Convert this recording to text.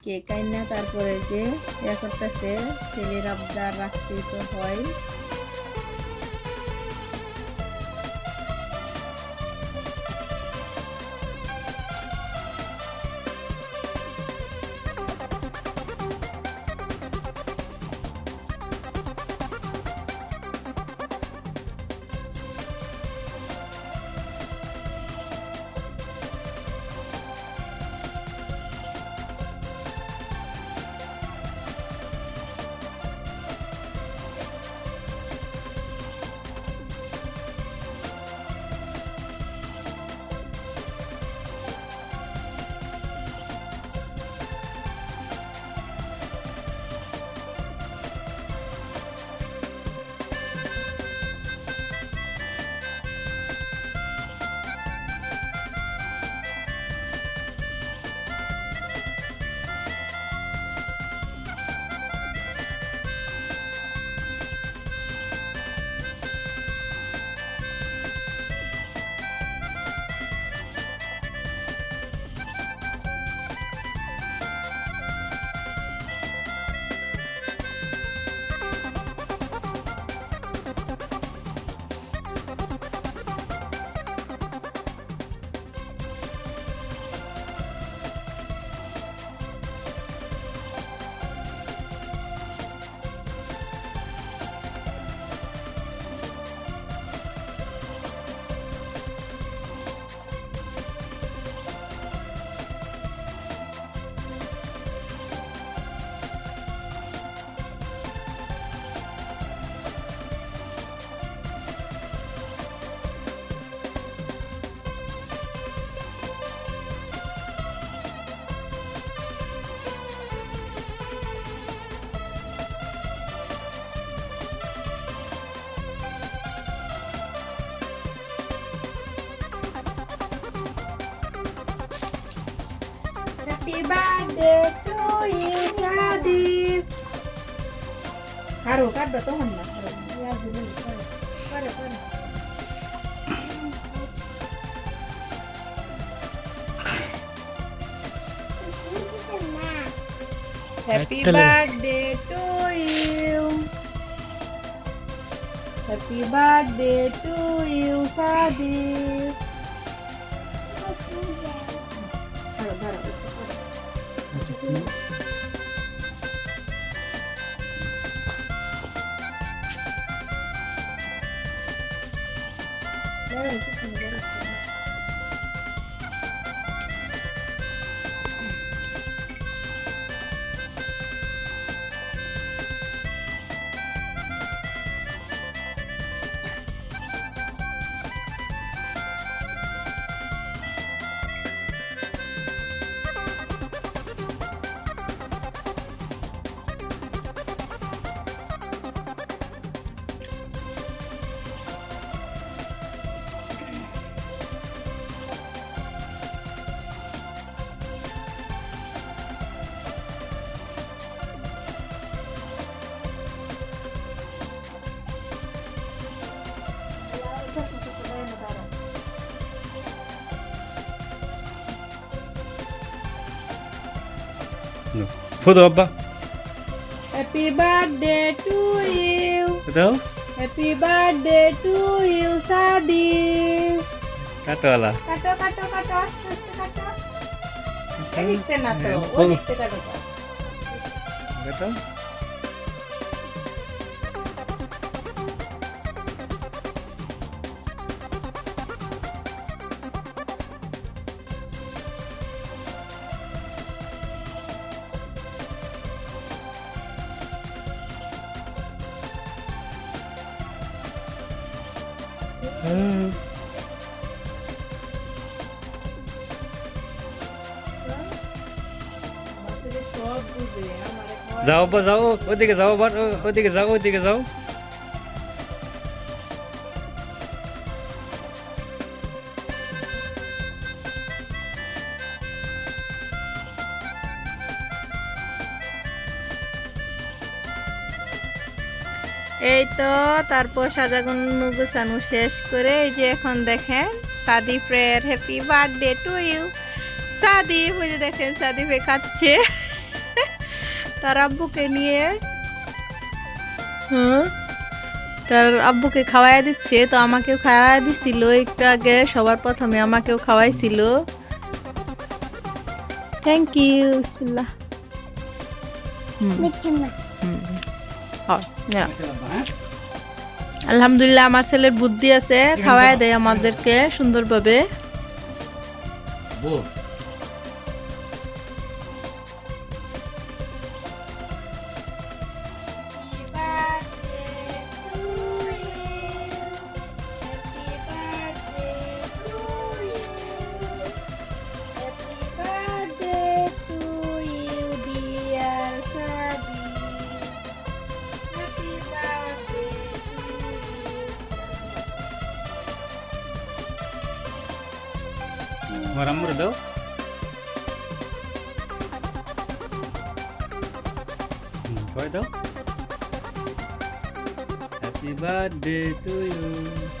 Cake কাইনা তারপরে যে ইয়া করতেছে ছেলের আবদার রাখতেই তো হয়। Happy birthday to you, Sadiq. Haru kan betul kan? Ya, dulu. Pada, pada. Happy birthday to you. Happy birthday to you, Sadiq. Haru, haru, haru. 那你是怎么？No. Podoba. Happy birthday to you. Betul? Happy birthday to you, Sabi. Kato lah. Kato, kato, kato. Kato. Edikte na to. Edikte na to. Kato. যাও বা যাও ওদিকে যাও বা ওদিকে যাও ওদিকে যাও। এই তো তারপর সাজাগুনো গুছানো শেষ করে এই যে এখন দেখেন Sadi prayer happy birthday to you Sadi যে দেখেন সাদি পে খাচ্ছে। তার আব্বুকে নিয়ে হুম তার আব্বুকে খাওয়াই দিচ্ছে তো আমাকেও খাওয়াই দিছিল একটু আগে সবার প্রথমে আমাকেও খাওয়াইছিল। থ্যাংক ইউ বিসমিল্লাহ হুম। হয়। আলহামদুলিল্লাহ আমার ছেলের বুদ্ধি আছে। খাওয়াই দেয় আমাদেরকে সুন্দরভাবে। Warna murdo. Enjoy though. Happy birthday to you.